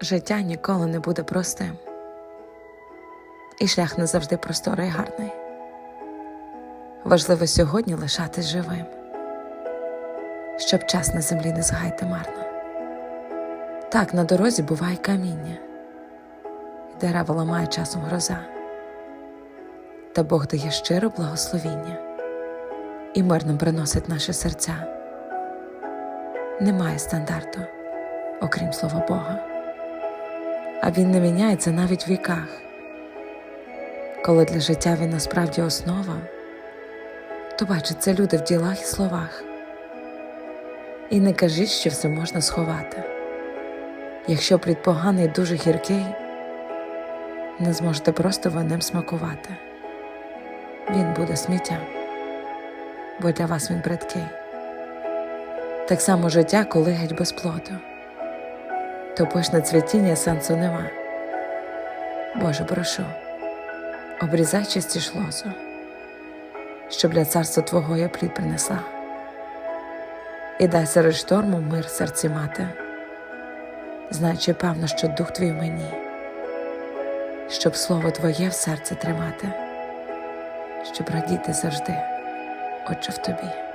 Життя ніколи не буде простим, і шлях не завжди просторий і гарний. Важливо сьогодні лишатись живим, щоб час на землі не згайти марно. Так на дорозі буває каміння, і дерева ламає часом гроза, та Бог дає щиро благословіння і мирно приносить наші серця. Немає стандарту, окрім слова Бога а він не міняється навіть в віках. Коли для життя він насправді основа, то бачить це люди в ділах і словах. І не кажіть, що все можна сховати. Якщо плід поганий дуже гіркий, не зможете просто ви ним смакувати. Він буде сміттям, бо для вас він бридкий. Так само життя, коли геть без плоду то пишне цвітіння сенсу нема. Боже, прошу, обрізай частіш лозу, щоб для царства Твого я плід принесла. І дай серед шторму мир серці мати, знаючи певно, що дух твій мені, щоб слово Твоє в серці тримати, щоб радіти завжди, Отче в тобі.